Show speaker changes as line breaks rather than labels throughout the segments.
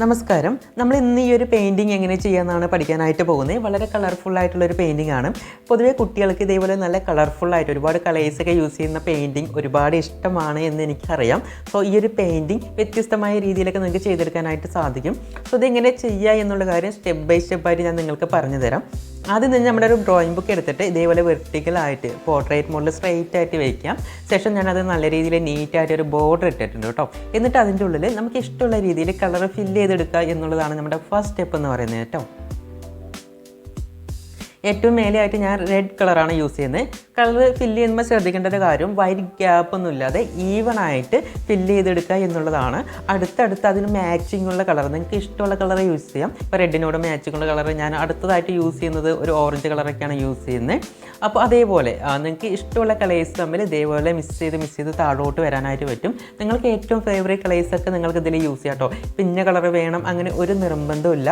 നമസ്കാരം. നമ്മൾ ഇന്ന് ഈ ഒരു പെയിന്റിങ് എങ്ങനെ ചെയ്യാമെന്നാണ് പഠിക്കാനായിട്ട് പോകുന്നത്. വളരെ കളർഫുൾ ആയിട്ടുള്ള ഒരു പെയിന്റിംഗ് ആണ്. പൊതുവേ കുട്ടികൾക്ക് ഇതേപോലെ നല്ല കളർഫുൾ ആയിട്ട് ഒരുപാട് കളേഴ്സൊക്കെ യൂസ് ചെയ്യുന്ന പെയിന്റിങ് ഒരുപാട് ഇഷ്ടമാണ് എന്ന് എനിക്കറിയാം. സോ ഈ ഒരു പെയിന്റിങ് വ്യത്യസ്തമായ രീതിയിലൊക്കെ നിങ്ങൾക്ക് ചെയ്തെടുക്കാനായിട്ട് സാധിക്കും. സോ ഇതെങ്ങനെ ചെയ്യുക എന്നുള്ള കാര്യം സ്റ്റെപ്പ് ബൈ സ്റ്റെപ്പായിട്ട് ഞാൻ നിങ്ങൾക്ക് പറഞ്ഞു തരാം ആദ്യം തന്നെ നമ്മുടെ ഒരു ഡ്രോയിങ് ബുക്ക് എടുത്തിട്ട് ഇതേപോലെ വെർട്ടിക്കലായിട്ട് പോർട്രേറ്റ് മോഡിൽ സ്ട്രൈറ്റ് ആയിട്ട് വയ്ക്കാം ശേഷം ഞാനത് നല്ല രീതിയിൽ നീറ്റായിട്ട് ഒരു ബോർഡർ ഇട്ടിട്ടുണ്ട് കേട്ടോ. എന്നിട്ട് അതിന്റെ ഉള്ളിൽ നമുക്ക് ഇഷ്ടമുള്ള രീതിയിൽ കളർ ഫില്ല് ചെയ്തെടുക്കുക എന്നുള്ളതാണ് നമ്മുടെ ഫസ്റ്റ് സ്റ്റെപ്പ് എന്ന് പറയുന്നത് കേട്ടോ. ഏറ്റവും മേലെയായിട്ട് ഞാൻ റെഡ് കളറാണ് യൂസ് ചെയ്യുന്നത് കളർ ഫില്ല് ചെയ്യുമ്പോൾ ശ്രദ്ധിക്കേണ്ട ഒരു കാര്യം വൈറ്റ് ഗ്യാപ്പ് ഒന്നും ഇല്ലാതെ ഈവൺ ആയിട്ട് ഫില്ല് ചെയ്തെടുക്കുക എന്നുള്ളതാണ്. അടുത്തടുത്ത് അതിന് മാച്ചിങ് ഉള്ള കളർ നിങ്ങൾക്ക് ഇഷ്ടമുള്ള കളർ യൂസ് ചെയ്യാം. ഇപ്പോൾ റെഡിനോട് മാച്ചിങ് ഉള്ള കളർ ഞാൻ അടുത്തതായിട്ട് യൂസ് ചെയ്യുന്നത് ഒരു ഓറഞ്ച് കളറൊക്കെയാണ് യൂസ് ചെയ്യുന്നത് അപ്പോൾ അതേപോലെ നിങ്ങൾക്ക് ഇഷ്ടമുള്ള കളേഴ്സ് തമ്മിൽ ഇതേപോലെ മിസ് ചെയ്ത് മിസ് ചെയ്ത് താഴോട്ട് വരാനായിട്ട് പറ്റും. നിങ്ങൾക്ക് ഏറ്റവും ഫേവറേറ്റ് കളേഴ്സൊക്കെ നിങ്ങൾക്ക് ഇതിൽ യൂസ് ചെയ്യാം കേട്ടോ. പിന്നെ കളർ വേണം അങ്ങനെ ഒരു നിർബന്ധമില്ല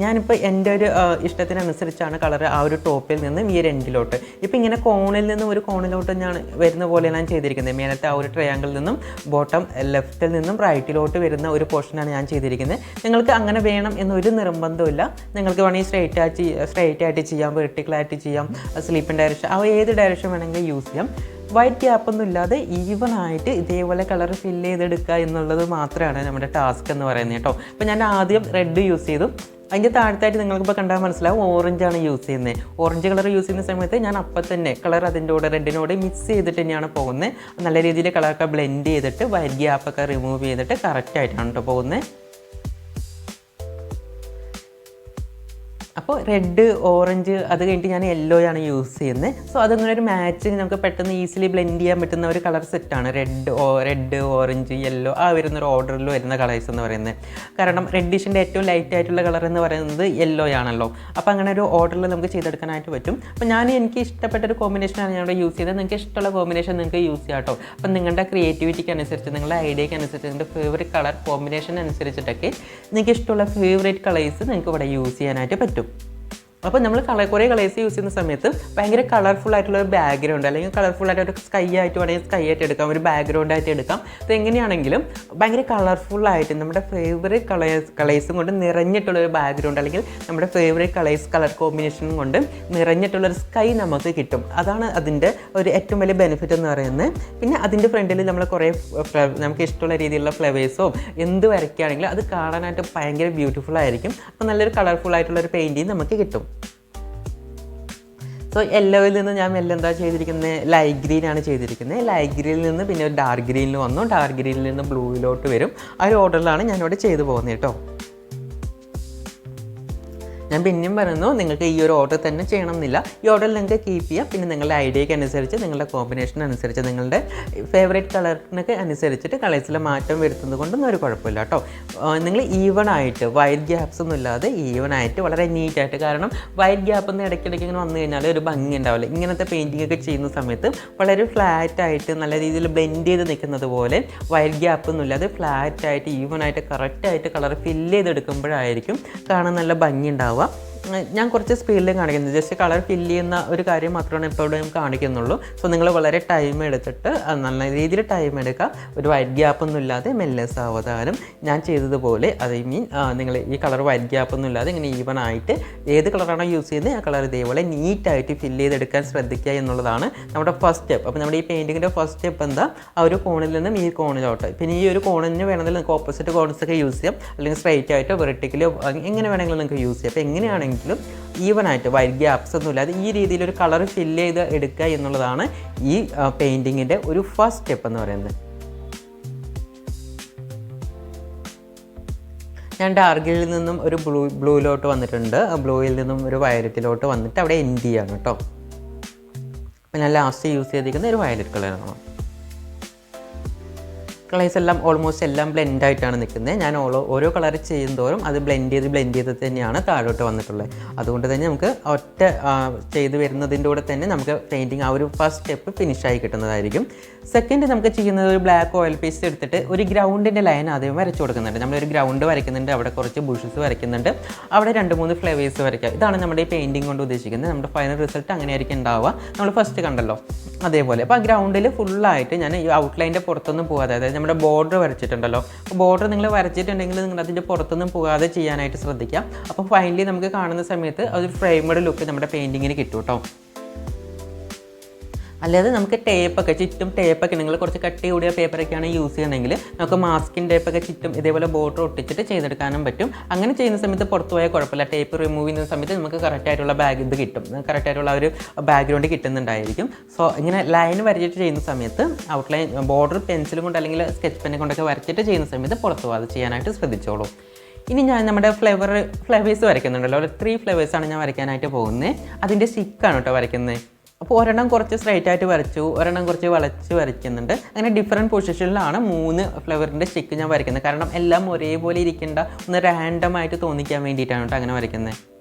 ഞാനിപ്പോൾ എന്റെ ഒരു ഇഷ്ടത്തിനനുസരിച്ചാണ് കളർ ആ ഒരു ടോപ്പിൽ നിന്നും ഈ രണ്ടിലോട്ട്. എൻഡിലോട്ട് ഇപ്പോൾ ഇങ്ങനെ കോണിൽ നിന്നും ഒരു കോണിലോട്ട് ഞാൻ വരുന്ന പോലെ ഞാൻ ചെയ്തിരിക്കുന്നത്. മേലത്തെ ആ ഒരു ട്രയാങ്കിളിൽ നിന്നും ബോട്ടം ലെഫ്റ്റിൽ നിന്നും റൈറ്റിലോട്ട് വരുന്ന ഒരു പോർഷനാണ് ഞാൻ ചെയ്തിരിക്കുന്നത്. നിങ്ങൾക്ക് അങ്ങനെ വേണം എന്നൊരു നിർബന്ധമില്ല നിങ്ങൾക്ക് വേണമെങ്കിൽ സ്ട്രൈറ്റ് ആയിട്ട് സ്ട്രൈറ്റ് ആയിട്ട് ചെയ്യാം വെർട്ടിക്കലായിട്ട് ചെയ്യാം സ്ലീപ്പിംഗ് ഡയറക്ഷൻ അവ ഏത് ഡയറക്ഷൻ വേണമെങ്കിലും യൂസ് ചെയ്യാം. വൈറ്റ് ഗ്യാപ്പ് ഒന്നും ഇല്ലാതെ ഈവൻ ആയിട്ട് ഇതേപോലെ കളർ ഫില്ല് ചെയ്തെടുക്കുക എന്നുള്ളത് മാത്രമാണ് നമ്മുടെ ടാസ്ക് എന്ന് പറയുന്നത് കേട്ടോ. അപ്പോൾ ഞാൻ ആദ്യം റെഡ് യൂസ് ചെയ്തു. അതിന്റെ താഴത്തായിട്ട് നിങ്ങൾക്കിപ്പോൾ കണ്ടാൽ മനസ്സിലാവും ഓറഞ്ചാണ് യൂസ് ചെയ്യുന്നത്. ഓറഞ്ച് കളർ യൂസ് ചെയ്യുന്ന സമയത്ത് ഞാൻ അപ്പം തന്നെ കളർ അതിന്റെ കൂടെ റെഡിനോട് മിക്സ് ചെയ്തിട്ട് തന്നെയാണ് പോകുന്നത്. നല്ല രീതിയിൽ കളറൊക്കെ ബ്ലെൻഡ് ചെയ്തിട്ട് വൈറ്റ് ഗ്യാപ്പൊക്കെ റിമൂവ് ചെയ്തിട്ട് കറക്റ്റായിട്ടാണ് കേട്ടോ പോകുന്നത്. അപ്പോൾ റെഡ് ഓറഞ്ച് അത് കഴിഞ്ഞിട്ട് ഞാൻ യെല്ലോ ആണ് യൂസ് ചെയ്യുന്നത് സോ അതങ്ങനെ ഒരു മാച്ചിങ് നമുക്ക് പെട്ടെന്ന് ഈസിലി ബ്ലെൻഡ് ചെയ്യാൻ പറ്റുന്ന ഒരു കളർ സെറ്റാണ് റെഡ് റെഡ് ഓറഞ്ച് യെല്ലോ ആ വരുന്ന ഒരു ഓർഡറിൽ വരുന്ന കളേഴ്സ് എന്ന് പറയുന്നത് കാരണം റെഡിഷിന്റെ ഏറ്റവും ലൈറ്റ് ആയിട്ടുള്ള കളർ എന്ന് പറയുന്നത് യെല്ലോ ആണല്ലോ. അപ്പോൾ അങ്ങനെ ഒരു ഓർഡറിൽ നമുക്ക് ചെയ്തെടുക്കാനായിട്ട് പറ്റും. അപ്പോൾ ഞാൻ എനിക്ക് ഇഷ്ടപ്പെട്ട ഒരു കോമ്പിനേഷനാണ് ഞാൻ യൂസ് ചെയ്തത്. നിങ്ങൾക്ക് ഇഷ്ടമുള്ള കോമ്പിനേഷൻ നിങ്ങൾക്ക് യൂസ് ചെയ്യാം കേട്ടോ അപ്പം നിങ്ങളുടെ ക്രിയേറ്റിവിറ്റിക്ക് അനുസരിച്ച് നിങ്ങളുടെ ഐഡിയയ്ക്ക് അനുസരിച്ച് നിങ്ങളുടെ ഫേവറേറ്റ് കളർ കോമ്പിനേഷൻ അനുസരിച്ചിട്ടൊക്കെ നിങ്ങൾക്ക് ഇഷ്ടമുള്ള ഫേവറേറ്റ് കളേഴ്സ് നിങ്ങൾക്ക് ഇവിടെ യൂസ് ചെയ്യാനായിട്ട് പറ്റും. Поки അപ്പോൾ നമ്മൾ കളർ കുറേ കളേഴ്സ് യൂസ് ചെയ്യുന്ന സമയത്ത് ഭയങ്കര കളർഫുൾ ആയിട്ടുള്ള ഒരു ബാക്ക്ഗ്രൗണ്ട് അല്ലെങ്കിൽ കളർഫുൾ ആയിട്ട് ഒരു സ്കൈ ആയിട്ട് വേണമെങ്കിൽ സ്കൈ ആയിട്ട് എടുക്കാം ഒരു ബാക്ക്ഗ്രൗണ്ട് ആയിട്ട് എടുക്കാം. അത് എങ്ങനെയാണെങ്കിലും ഭയങ്കര കളർഫുൾ ആയിട്ട് നമ്മുടെ ഫേവറേറ്റ് കളേഴ്സ് കളേഴ്സും കൊണ്ട് നിറഞ്ഞിട്ടുള്ള ഒരു ബാക്ക്ഗ്രൗണ്ട് അല്ലെങ്കിൽ നമ്മുടെ ഫേവറേറ്റ് കളേഴ്സ് കളർ കോമ്പിനേഷനും കൊണ്ട് നിറഞ്ഞിട്ടുള്ള ഒരു സ്കൈ നമുക്ക് കിട്ടും. അതാണ് അതിന്റെ ഒരു ഏറ്റവും വലിയ ബെനിഫിറ്റ് എന്ന് പറയുന്നത്. പിന്നെ അതിന്റെ ഫ്രണ്ടിൽ നമ്മൾ കുറേ നമുക്ക് ഇഷ്ടമുള്ള രീതിയിലുള്ള ഫ്ലവേഴ്സോ എന്ത് വരയ്ക്കുകയാണെങ്കിലും അത് കാണാനായിട്ട് ഭയങ്കര ബ്യൂട്ടിഫുൾ ആയിരിക്കും. അപ്പോൾ നല്ലൊരു കളർഫുൾ ആയിട്ടുള്ള ഒരു പെയിന്റിങ് നമുക്ക് കിട്ടും. സോ യെല്ലോയിൽ നിന്ന് ഞാൻ മെല്ലെ എന്താ ചെയ്തിരിക്കുന്നത് ലൈറ്റ് ഗ്രീൻ ആണ് ചെയ്തിരിക്കുന്നത് ലൈറ്റ് ഗ്രീനിൽ നിന്ന് പിന്നെ ഒരു ഡാർക്ക് ഗ്രീനിൽ വന്നു. ഡാർക്ക് ഗ്രീനിൽ നിന്ന് ബ്ലൂയിലോട്ട് വരും. ആ ഒരു ഓർഡറിലാണ് ഞാനിവിടെ ചെയ്തു പോകുന്നത് കേട്ടോ. ഞാൻ പിന്നെയും പറയുന്നു നിങ്ങൾക്ക് ഈ ഒരു ഓർഡർ തന്നെ ചെയ്യണം എന്നില്ല ഈ ഓർഡർ നിങ്ങൾക്ക് കീപ്പ് ചെയ്യാം. പിന്നെ നിങ്ങളുടെ ഐഡിയയ്ക്ക് അനുസരിച്ച് നിങ്ങളുടെ കോമ്പിനേഷൻ അനുസരിച്ച് നിങ്ങളുടെ ഫേവറേറ്റ് കളറിനൊക്കെ അനുസരിച്ചിട്ട് കളേഴ്സിൽ മാറ്റം വരുത്തുന്നത് കൊണ്ടൊന്നും ഒരു കുഴപ്പമില്ല കേട്ടോ. നിങ്ങൾ ഈവൺ ആയിട്ട് വൈറ്റ് ഗ്യാപ്സ് ഒന്നും ഇല്ലാതെ ഈവൺ ആയിട്ട് വളരെ നീറ്റായിട്ട് കാരണം വൈറ്റ് ഗ്യാപ്പ് ഒന്ന് ഇടയ്ക്കിടയ്ക്ക് ഇങ്ങനെ വന്നു കഴിഞ്ഞാൽ ഒരു ഭംഗി ഉണ്ടാവില്ല. ഇങ്ങനത്തെ പെയിന്റിംഗ് ഒക്കെ ചെയ്യുന്ന സമയത്ത് വളരെ ഫ്ലാറ്റ് ആയിട്ട് നല്ല രീതിയിൽ ബ്ലെൻഡ് ചെയ്ത് നിൽക്കുന്നത് പോലെ വൈറ്റ് ഗ്യാപ്പ് ഒന്നും ഇല്ലാതെ ഫ്ലാറ്റ് ആയിട്ട് ഈവൺ ആയിട്ട് കറക്റ്റായിട്ട് കളർ ഫില്ല് ചെയ്തെടുക്കുമ്പോഴായിരിക്കും കാണാൻ നല്ല ഭംഗി ഉണ്ടാവുക. 거야? ഞാൻ കുറച്ച് സ്പീഡിലും കാണിക്കുന്നത് ജസ്റ്റ് കളർ ഫില്ല് ചെയ്യുന്ന ഒരു കാര്യം മാത്രമാണ് ഇപ്പോൾ ഞാൻ കാണിക്കുന്നുള്ളൂ. സോ നിങ്ങൾ വളരെ ടൈം എടുത്തിട്ട് നല്ല രീതിയിൽ ടൈം എടുക്കുക. ഒരു വൈറ്റ് ഗ്യാപ്പൊന്നും ഇല്ലാതെ മെല്ലെ സാവധാനം ഞാൻ ചെയ്തതുപോലെ അത് ഐ മീൻ നിങ്ങൾ ഈ കളർ വൈറ്റ് ഗ്യാപ്പൊന്നും ഇല്ലാതെ ഇങ്ങനെ ഈവൻ ആയിട്ട് ഏത് കളറാണോ യൂസ് ചെയ്യുന്നത് ആ കളർ ഇതേപോലെ നീറ്റായിട്ട് ഫില്ല് ചെയ്തെടുക്കാൻ ശ്രദ്ധിക്കുക എന്നുള്ളതാണ് നമ്മുടെ ഫസ്റ്റ് സ്റ്റെപ്പ് അപ്പോൾ നമ്മുടെ ഈ പെയിന്റിങ്ങിന്റെ ഫസ്റ്റ് സ്റ്റെപ്പ് എന്താ? ആ ഒരു കോണിൽ നിന്നും ഈ കോണിലോട്ട് പിന്നെ ഈ ഒരു കോണിന് വേണമെങ്കിൽ നിങ്ങൾക്ക് ഓപ്പോസിറ്റ് കോൺസ് ഒക്കെ യൂസ് ചെയ്യാം. അല്ലെങ്കിൽ സ്ട്രൈറ്റ് ആയിട്ടോ വെർട്ടിക്കലോ എങ്ങനെ വേണമെങ്കിലും നിങ്ങൾക്ക് യൂസ് ചെയ്യാം. അപ്പോൾ എങ്ങനെയാണെങ്കിലും ഈവൻ ആയിട്ട് വൈറ്റ് ഗ്യാപ്സ് ഒന്നും ഇല്ലാതെ ഈ രീതിയിൽ ഒരു കളർ ഫില്ല് ചെയ്ത് എടുക്കുക എന്നുള്ളതാണ് ഈ പെയിന്റിങ്ങിന്റെ ഒരു ഫസ്റ്റ് സ്റ്റെപ്പ് എന്ന് പറയുന്നത്. ഞാൻ ഡാർഗിൽ നിന്നും ഒരു ബ്ലൂ ബ്ലൂയിലോട്ട് വന്നിട്ടുണ്ട്. ബ്ലൂയിൽ നിന്നും ഒരു വയലറ്റിലോട്ട് വന്നിട്ട് അവിടെ എൻഡ് ചെയ്യാണ് കേട്ടോ. പിന്നെ ലാസ്റ്റ് യൂസ് ചെയ്തിരിക്കുന്ന ഒരു വയലറ്റ് കളറാണ്. കളേഴ്സ് എല്ലാം ഓൾമോസ്റ്റ് എല്ലാം ബ്ലെൻഡ് ആയിട്ടാണ് നിൽക്കുന്നത്. ഞാൻ ഓരോ ഓരോ കളർ ചെയ്യുന്നതോറും അത് ബ്ലെൻഡ് ചെയ്ത് ബ്ലെൻഡ് ചെയ്ത് തന്നെയാണ് താഴോട്ട് വന്നിട്ടുള്ളത്. അതുകൊണ്ട് തന്നെ നമുക്ക് ഒറ്റ ചെയ്ത് വരുന്നതിന്റെ കൂടെ തന്നെ നമുക്ക് പെയിന്റിങ് ആ ഒരു ഫസ്റ്റ് സ്റ്റെപ്പ് ഫിനിഷായി കിട്ടുന്നതായിരിക്കും. സെക്കൻഡ് നമുക്ക് ചെയ്യുന്നത് ഒരു ബ്ലാക്ക് ഓയിൽ പേസ്റ്റ് എടുത്തിട്ട് ഒരു ഗ്രൗണ്ടിന്റെ ലൈൻ ആദ്യം വരച്ചു കൊടുക്കുന്നുണ്ട്. നമ്മളൊരു ഗ്രൗണ്ട് വരയ്ക്കുന്നുണ്ട് അവിടെ കുറച്ച് ബുഷസ് വരയ്ക്കുന്നുണ്ട്. അവിടെ രണ്ട് മൂന്ന് ഫ്ലേവേഴ്സ് വരയ്ക്കുക ഇതാണ് നമ്മുടെ ഈ പെയിന്റിങ് കൊണ്ട് ഉദ്ദേശിക്കുന്നത്. നമ്മുടെ ഫൈനൽ റിസൾട്ട് അങ്ങനെയായിരിക്കും ഉണ്ടാവുക. നമ്മൾ ഫസ്റ്റ് കണ്ടല്ലോ. അതേപോലെ. അപ്പോൾ ആ ഗ്രൗണ്ടിൽ ഫുള്ളായിട്ട് ഞാൻ ഈ ഔട്ട്ലൈന്റെ പുറത്തൊന്നും പോകാതെ അതായത് നമ്മുടെ ബോർഡർ വരച്ചിട്ടുണ്ടല്ലോ. അപ്പോൾ ബോർഡർ നിങ്ങൾ വരച്ചിട്ടുണ്ടെങ്കിൽ നിങ്ങൾ അതിന്റെ പുറത്തൊന്നും പോകാതെ ചെയ്യാനായിട്ട് ശ്രദ്ധിക്കാം. അപ്പോൾ ഫൈനലി നമുക്ക് കാണുന്ന സമയത്ത് അതൊരു ഫ്രെയിമഡ് ലുക്ക് നമ്മുടെ പെയിന്റിങ്ങിന് കിട്ടും കേട്ടോ അല്ലാതെ നമുക്ക് ടേപ്പൊക്കെ ചുറ്റും ടേപ്പൊക്കെ നിങ്ങൾ കുറച്ച് കട്ടി കൂടിയ പേപ്പറൊക്കെയാണ് യൂസ് ചെയ്യുന്നതെങ്കിൽ നമുക്ക് മാസ്കിൻ ടേപ്പൊക്കെ ചുറ്റും ഇതേപോലെ ബോർഡർ ഒട്ടിച്ചിട്ട് ചെയ്തെടുക്കാനും പറ്റും. അങ്ങനെ ചെയ്യുന്ന സമയത്ത് പുറത്ത് പോയാൽ കുഴപ്പമില്ല. ടേപ്പ് റിമൂവ് ചെയ്യുന്ന സമയത്ത് നമുക്ക് കറക്റ്റായിട്ടുള്ള ബാഗ് ഇത് കിട്ടും. കറക്റ്റായിട്ടുള്ള ഒരു ബാക്ക്ഗ്രൗണ്ട് കിട്ടുന്നുണ്ടായിരിക്കും. സോ ഇങ്ങനെ ലൈൻ വരച്ചിട്ട് ചെയ്യുന്ന സമയത്ത് ഔട്ട്ലൈൻ ബോർഡർ പെൻസിൽ കൊണ്ട് അല്ലെങ്കിൽ സ്കെച്ച് പെന്നെ കൊണ്ടൊക്കെ വരച്ചിട്ട് ചെയ്യുന്ന സമയത്ത് പുറത്ത് പോകാതെ ചെയ്യാനായിട്ട് ശ്രദ്ധിച്ചോളൂ. ഇനി ഞാൻ നമ്മുടെ ഫ്ലവർ ഫ്ലവേഴ്സ് വരയ്ക്കുന്നുണ്ടല്ലോ. ത്രീ ഫ്ലവേഴ്സാണ് ഞാൻ വരയ്ക്കാനായിട്ട് പോകുന്നത് അതിന്റെ സ്റ്റിക്കാണ് കേട്ടോ വരയ്ക്കുന്നത് അപ്പോൾ ഒരെണ്ണം കുറച്ച് സ്ട്രൈറ്റ് ആയിട്ട് വരച്ചു ഒരെണ്ണം കുറച്ച് വളച്ച് വരയ്ക്കുന്നുണ്ട്. അങ്ങനെ ഡിഫറെന്റ് പൊസിഷനിലാണ് മൂന്ന് ഫ്ലവറിന്റെ സ്റ്റിക്ക് ഞാൻ വരയ്ക്കുന്നത്. കാരണം എല്ലാം ഒരേപോലെ ഇരിക്കേണ്ട ഒന്ന് റാൻഡം ആയിട്ട് തോന്നിക്കാൻ വേണ്ടിയിട്ടാണ് കേട്ടോ അങ്ങനെ വരയ്ക്കുന്നത്.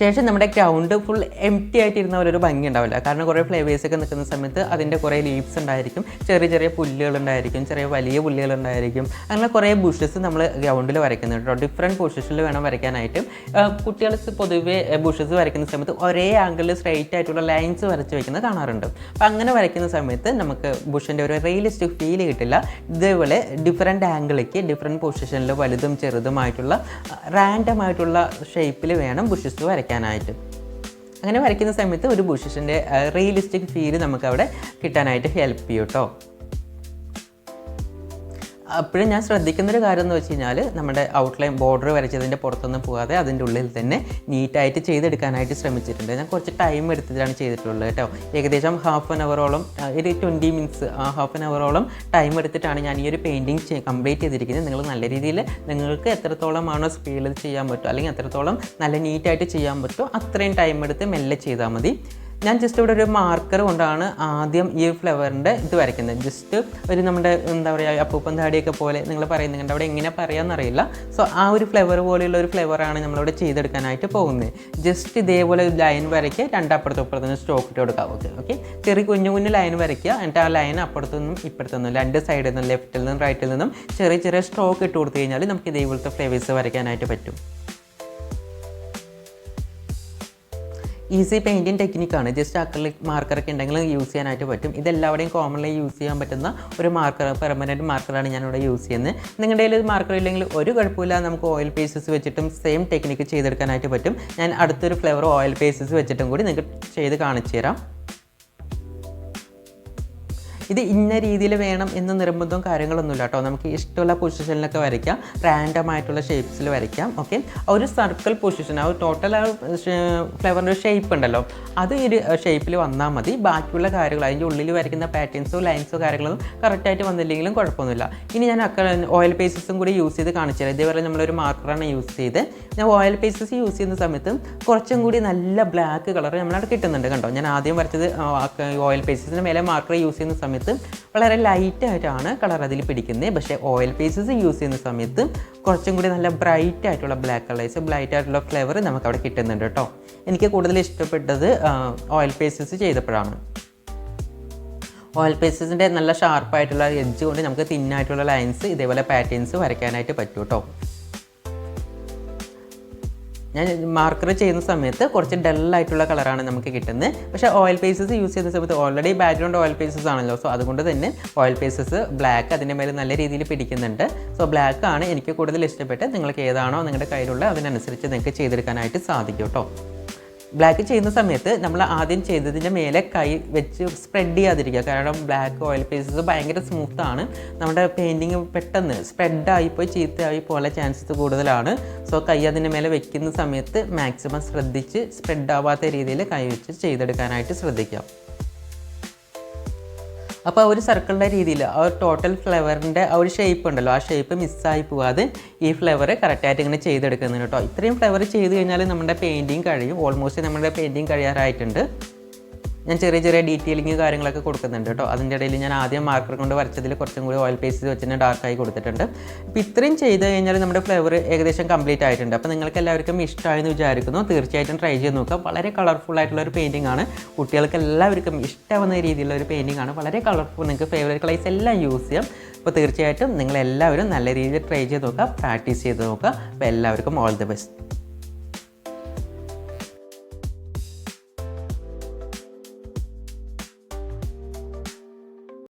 ശേഷം നമ്മുടെ ഗ്രൗണ്ട് ഫുൾ എം ടി ആയിട്ടിരുന്ന ഒരു ഭംഗി ഉണ്ടാവില്ല. കാരണം കുറേ ഫ്ലേവേഴ്സ് ഒക്കെ നിൽക്കുന്ന സമയത്ത് അതിന്റെ കുറേ ലീവ്സ് ഉണ്ടായിരിക്കും ചെറിയ ചെറിയ പുല്ലുകൾ ഉണ്ടായിരിക്കും ചെറിയ വലിയ പുല്ലുകൾ ഉണ്ടായിരിക്കും. അങ്ങനെ കുറേ ബുഷസ് നമ്മൾ ഗ്രൗണ്ടിൽ വരയ്ക്കുന്നുണ്ട് കേട്ടോ. ഡിഫറെന്റ് പൊസിഷനിൽ വേണം വരയ്ക്കാനായിട്ട്. കുട്ടികൾ പൊതുവേ ബുഷസ് വരയ്ക്കുന്ന സമയത്ത് ഒരേ ആംഗിളിൽ സ്ട്രൈറ്റ് ആയിട്ടുള്ള ലൈൻസ് വരച്ച് വയ്ക്കുന്നത് കാണാറുണ്ട്. അപ്പോൾ അങ്ങനെ വരയ്ക്കുന്ന സമയത്ത് നമുക്ക് ബുഷിന്റെ ഒരു റിയലിസ്റ്റിക് ഫീൽ കിട്ടില്ല. ഇതേപോലെ ഡിഫറെന്റ് ആംഗിളിലേക്ക് ഡിഫറെന്റ് പൊസിഷനിൽ വലുതും ചെറുതുമായിട്ടുള്ള റാൻഡം ആയിട്ടുള്ള ഷേപ്പിൽ വേണം ബുഷസ് വരയ്ക്കാനായിട്ട്. അങ്ങനെ വരയ്ക്കുന്ന സമയത്ത് ഒരു ബുഷിഷിന്റെ റിയലിസ്റ്റിക് ഫീൽ നമുക്കവിടെ കിട്ടാനായിട്ട് ഹെൽപ്പ് ചെയ്യും കേട്ടോ അപ്പോഴും ഞാൻ ശ്രദ്ധിക്കുന്നൊരു കാര്യം എന്ന് വെച്ച് കഴിഞ്ഞാൽ നമ്മുടെ ഔട്ട്ലൈൻ ബോർഡർ വരച്ചതിന്റെ പുറത്തൊന്നും പോകാതെ അതിന്റെ ഉള്ളിൽ തന്നെ നീറ്റായിട്ട് ചെയ്തെടുക്കാനായിട്ട് ശ്രമിച്ചിട്ടുണ്ട്. ഞാൻ കുറച്ച് ടൈം എടുത്തിട്ടാണ് ചെയ്തിട്ടുള്ളത് കേട്ടോ. ഏകദേശം ഹാഫ് ആൻ അവറോളം ഒരു ട്വന്റി മിനിറ്റ്സ് ആ ഹാഫ് ആൻ അവറോളം ടൈം എടുത്തിട്ടാണ് ഞാൻ ഈ ഒരു പെയിന്റിങ് കംപ്ലീറ്റ് ചെയ്തിരിക്കുന്നത്. നിങ്ങൾ നല്ല രീതിയിൽ നിങ്ങൾക്ക് എത്രത്തോളമാണോ സ്പീഡിൽ ചെയ്യാൻ പറ്റുമോ അല്ലെങ്കിൽ എത്രത്തോളം നല്ല നീറ്റായിട്ട് ചെയ്യാൻ പറ്റുമോ അത്രയും ടൈം എടുത്ത് മെല്ലെ ചെയ്താൽ മതി. ഞാൻ ജസ്റ്റ് ഇവിടെ ഒരു മാർക്കർ കൊണ്ടാണ് ആദ്യം ഈ ഫ്ലവറിന്റെ ഇത് വരയ്ക്കുന്നത്. ജസ്റ്റ് ഒരു നമ്മുടെ എന്താ പറയുക അപ്പൂപ്പൻ താടിയൊക്കെ പോലെ നിങ്ങൾ പറയുന്നുണ്ട് അവിടെ എങ്ങനെ പറയാമെന്നറിയില്ല സോ ആ ഒരു ഫ്ലവർ പോലെയുള്ള ഒരു ഫ്ലവറാണ് നമ്മളിവിടെ ചെയ്തെടുക്കാനായിട്ട് പോകുന്നത്. ജസ്റ്റ് ഇതേപോലെ ലൈൻ വരയ്ക്കുക രണ്ടപ്പുറത്തും ഇപ്പുറത്തുനിന്ന് സ്ട്രോക്ക് ഇട്ട് കൊടുക്കുക. ഓക്കെ ഓക്കെ ചെറിയ കുഞ്ഞു കുഞ്ഞു ലൈൻ വരയ്ക്കുക എന്നിട്ട് ആ ലൈൻ അപ്പുറത്തു നിന്നും ഇപ്പുറത്തു നിന്നും രണ്ട് സൈഡിൽ നിന്നും ലെഫ്റ്റിൽ നിന്നും റൈറ്റിൽ നിന്നും ചെറിയ ചെറിയ സ്ട്രോക്ക് ഇട്ട് കൊടുത്തു കഴിഞ്ഞാൽ നമുക്ക് ഇതേപോലത്തെ ഫ്ലേവേഴ്സ് വരയ്ക്കാനായിട്ട് പറ്റും. ഈസി പെയിന്റിങ് ടെക്നിക്കാണ് ജസ്റ്റ് അക്രലിക് മാർക്കറൊക്കെ ഉണ്ടെങ്കിൽ യൂസ് ചെയ്യാനായിട്ട് പറ്റും. ഇതെല്ലാവരുടെയും കോമൺലി യൂസ് ചെയ്യാൻ പറ്റുന്ന ഒരു മാർക്കർ പെർമനന്റ് മാർക്കറാണ് ഞാനിവിടെ യൂസ് ചെയ്യുന്നത്. നിങ്ങളുടെ കയ്യിൽ മാർക്കർ ഇല്ലെങ്കിൽ ഒരു കുഴപ്പമില്ല നമുക്ക് ഓയിൽ പേസസ് വെച്ചിട്ടും സെയിം ടെക്നിക്ക് ചെയ്തെടുക്കാനായിട്ട് പറ്റും. ഞാൻ അടുത്തൊരു ഫ്ലേവർ ഓയിൽ പേസസ് വെച്ചിട്ടും കൂടി നിങ്ങൾക്ക് ചെയ്ത് കാണിച്ചു തരാം ഇത് ഇന്ന രീതിയിൽ വേണം എന്ന് നിർബന്ധവും കാര്യങ്ങളൊന്നുമില്ല കേട്ടോ. നമുക്ക് ഇഷ്ടമുള്ള പൊസിഷനിലൊക്കെ വരയ്ക്കാം. റാൻഡം ആയിട്ടുള്ള ഷേപ്സിൽ വരയ്ക്കാം. ഓക്കെ ഒരു സർക്കിൾ പൊസിഷൻ ആ ഒരു ടോട്ടൽ ആ ഫ്ലവറിന്റെ ഷേപ്പ് ഉണ്ടല്ലോ. അത് ഒരു ഷേപ്പിൽ വന്നാൽ മതി. ബാക്കിയുള്ള കാര്യങ്ങൾ അതിന്റെ ഉള്ളിൽ വരയ്ക്കുന്ന പാറ്റേൺസോ ലൈൻസോ കാര്യങ്ങളൊന്നും കറക്റ്റായിട്ട് വന്നില്ലെങ്കിലും കുഴപ്പമൊന്നുമില്ല. ഇനി ഞാൻ അക്ക ഓയിൽ പേസസും കൂടി യൂസ് ചെയ്ത് കാണിച്ചു തരാം. ഇതേപോലെ നമ്മളൊരു മാർക്കറാണ് യൂസ് ചെയ്ത്. ഞാൻ ഓയിൽ പേസസ് യൂസ് ചെയ്യുന്ന സമയത്ത് കുറച്ചും കൂടി നല്ല ബ്ലാക്ക് കളർ നമ്മളവിടെ കിട്ടുന്നുണ്ട് കണ്ടോ? ഞാൻ ആദ്യം വരച്ചത് ഓയിൽ പേസസിന് മേലെ മാർക്കർ യൂസ് ചെയ്യുന്ന സമയത്ത് വളരെ ലൈറ്റായിട്ടാണ് കളർ അതിൽ പിടിക്കുന്നത് പക്ഷേ ഓയിൽ പേസസ് യൂസ് ചെയ്യുന്ന സമയത്ത് കുറച്ചും കൂടി നല്ല ബ്രൈറ്റ് ആയിട്ടുള്ള ബ്ലാക്ക് കളേഴ്സ് ബ്രൈറ്റ് ആയിട്ടുള്ള ഫ്ലേവർ നമുക്ക് അവിടെ കിട്ടുന്നുണ്ട് കേട്ടോ. എനിക്ക് കൂടുതൽ ഇഷ്ടപ്പെട്ടത് ഓയിൽ പേസസ് ചെയ്തപ്പോഴാണ്. ഓയിൽ പേസസിന്റെ നല്ല ഷാർപ്പായിട്ടുള്ള എഡ്ജ് കൊണ്ട് നമുക്ക് തിന്നായിട്ടുള്ള ലൈൻസ് ഇതേപോലെ പാറ്റേൺസ് വരയ്ക്കാനായിട്ട് പറ്റും കേട്ടോ. ഞാൻ മാർക്കർ ചെയ്യുന്ന സമയത്ത് കുറച്ച് ഡല്ലായിട്ടുള്ള കളറാണ് നമുക്ക് കിട്ടുന്നത് പക്ഷേ ഓയിൽ പേസസ് യൂസ് ചെയ്യുന്ന സമയത്ത് ഓൾറെഡി ബാക്ക്ഗ്രൗണ്ട് ഓയിൽ പേസസ് ആണല്ലോ. സോ അതുകൊണ്ട് തന്നെ ഓയിൽ പേസസ് ബ്ലാക്ക് അതിന്റെ മേലെ നല്ല രീതിയിൽ പിടിക്കുന്നുണ്ട്. സോ ബ്ലാക്ക് ആണ് എനിക്ക് കൂടുതൽ ഇഷ്ടപ്പെട്ട് നിങ്ങൾക്ക് ഏതാണോ നിങ്ങളുടെ കയ്യിലുള്ള അതിനനുസരിച്ച് നിങ്ങൾക്ക് ചെയ്തെടുക്കാനായിട്ട് സാധിക്കും കേട്ടോ ബ്ലാക്ക് ചെയ്യുന്ന സമയത്ത് നമ്മൾ ആദ്യം ചെയ്തതിന്റെ മേലെ കൈ വെച്ച് സ്പ്രെഡ് ചെയ്യാതിരിക്കുക. കാരണം ബ്ലാക്ക് ഓയിൽ പേസ്റ്റ് ഭയങ്കര സ്മൂത്താണ് നമ്മുടെ പെയിന്റിങ് പെട്ടെന്ന് സ്പ്രെഡായിപ്പോയി ചീത്തയായി പോലെ ചാൻസസ് കൂടുതലാണ്. സോ കൈ അതിന്റെ മേലെ വെക്കുന്ന സമയത്ത് മാക്സിമം ശ്രദ്ധിച്ച് സ്പ്രെഡ് ആവാത്ത രീതിയിൽ കൈ വെച്ച് ചെയ്തെടുക്കാനായിട്ട് ശ്രദ്ധിക്കാം. അപ്പോൾ ഒരു സർക്കിളിന്റെ രീതിയിൽ ആ ടോട്ടൽ ഫ്ലവറിന്റെ ആ ഒരു ഷേപ്പ് ഉണ്ടല്ലോ ആ ഷേപ്പ് മിസ്സായി പോവാതെ ഈ ഫ്ലവർ കറക്റ്റായിട്ട് ഇങ്ങനെ ചെയ്തെടുക്കുന്നുണ്ട് കേട്ടോ ഇത്രയും ഫ്ലവർ ചെയ്ത് കഴിഞ്ഞാൽ നമ്മുടെ പെയിന്റിങ് കഴിയും. ഓൾമോസ്റ്റ് നമ്മുടെ പെയിന്റിങ് കഴിയാറായിട്ടുണ്ട്. ഞാൻ ചെറിയ ചെറിയ ഡീറ്റെയിലിങ് കാര്യങ്ങളൊക്കെ കൊടുക്കുന്നുണ്ട് കേട്ടോ. അതിന്റെ ഇടയിൽ ഞാൻ ആദ്യം മാർക്കർ കൊണ്ട് വരച്ചതിൽ കുറച്ചും കൂടി ഓയിൽ പേസ്റ്റ് വെച്ച് തന്നെ ഡാർക്കായി കൊടുത്തിട്ടുണ്ട്. അപ്പോൾ ഇത്രയും ചെയ്ത് കഴിഞ്ഞാൽ നമ്മുടെ ഫ്ലേവർ ഏകദേശം കംപ്ലീറ്റ് ആയിട്ടുണ്ട്. അപ്പോൾ നിങ്ങൾക്ക് എല്ലാവർക്കും ഇഷ്ടമായെന്ന് വിചാരിക്കുന്നു. തീർച്ചയായിട്ടും ട്രൈ ചെയ്ത് നോക്കുക. വളരെ കളർഫുൾ ആയിട്ടുള്ള ഒരു പെയിന്റിംഗ് ആണ്. കുട്ടികൾക്ക് എല്ലാവർക്കും ഇഷ്ടമാവുന്ന രീതിയിലുള്ള ഒരു പെയിന്റിംഗ് ആണ്. വളരെ കളർഫുൾ നിങ്ങൾക്ക് ഫേവറേറ്റ് കളേഴ്സ് എല്ലാം യൂസ് ചെയ്യാം. അപ്പോൾ തീർച്ചയായിട്ടും നിങ്ങളെല്ലാവരും നല്ല രീതിയിൽ ട്രൈ ചെയ്ത് നോക്കുക. പ്രാക്ടീസ് ചെയ്ത് നോക്കുക. അപ്പോൾ എല്ലാവർക്കും ഓൾ ദി ബെസ്റ്റ്